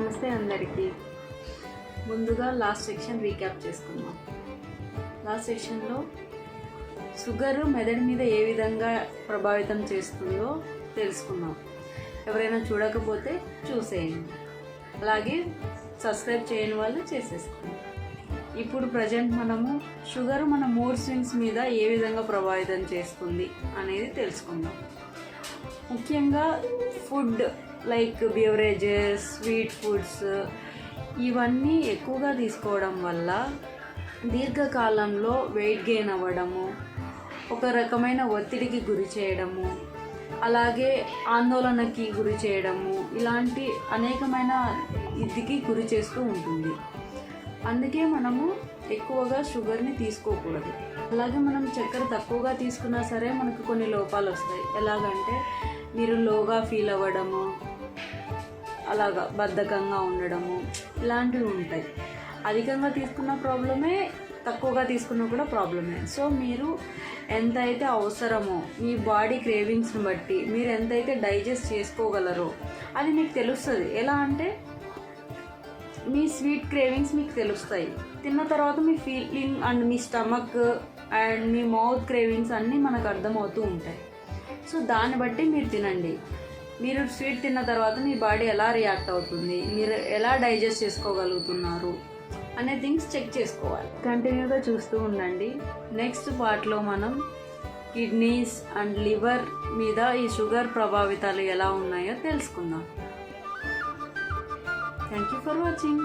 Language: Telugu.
నమస్తే అందరికీ. ముందుగా లాస్ట్ సెక్షన్ రీక్యాప్ చేసుకుందాం. లాస్ట్ సెక్షన్లో షుగర్ మెదడు మీద ఏ విధంగా ప్రభావితం చేస్తుందో తెలుసుకుందాం. ఎవరైనా చూడకపోతే చూసేయండి. అలాగే సబ్స్క్రైబ్ చేయని వాళ్ళు చేసేసుకోండి. ఇప్పుడు ప్రజెంట్ మనము షుగర్ మన మూడ్ స్వింగ్స్ మీద ఏ విధంగా ప్రభావితం చేస్తుంది అనేది తెలుసుకుందాం. ముఖ్యంగా food like beverages sweet foods ఇవన్నీ ఎక్కువగా తీసుకోవడం వల్ల దీర్ఘకాలంలో వెయిట్ గెయిన్ అవ్వడము ఒక రకమైన ఒత్తిడికి గురి చేయడము అలాగే ఆందోళనకి గురి చేయడము ఇలాంటి అనేకమైన ఇదికి గురి చేస్తూ ఉంటుంది. అందుకే మనము ఎక్కువగా షుగర్ని తీసుకోకూడదు. అలాగే మనం చక్కెర తక్కువగా తీసుకున్నా సరే మనకు కొన్ని లోపాలు వస్తాయి. ఎలాగంటే మీరు లోగా ఫీల్ అవ్వడము అలాగా బద్ధకంగా ఉండడము ఇలాంటివి ఉంటాయి. అధికంగా తీసుకున్న ప్రాబ్లమే తక్కువగా తీసుకున్నా కూడా ప్రాబ్లమే. సో మీరు ఎంతైతే అవసరమో మీ బాడీ క్రేవింగ్స్ని బట్టి మీరు ఎంతైతే డైజెస్ట్ చేసుకోగలరో అది మీకు తెలుస్తుంది. ఎలా అంటే మీ స్వీట్ క్రేవింగ్స్ మీకు తెలుస్తాయి. తిన్న తర్వాత మీ ఫీలింగ్ అండ్ మీ స్టమక్ అండ్ మీ మౌత్ క్రేవింగ్స్ అన్నీ మనకు అర్థమవుతూ ఉంటాయి. సో దాన్ని బట్టి మీరు తినండి. మీరు స్వీట్ తిన్న తర్వాత మీ బాడీ ఎలా రియాక్ట్ అవుతుంది? మీరు ఎలా డైజెస్ట్ చేసుకోగలుగుతున్నారు? అనే థింగ్స్ చెక్ చేసుకోవాలి. కంటిన్యూగా చూస్తూ ఉండండి. నెక్స్ట్ పార్ట్లో మనం కిడ్నీస్ అండ్ లివర్ మీద ఈ షుగర్ ప్రభావితాలు ఎలా ఉన్నాయో తెలుసుకుందాం. Thank you for watching.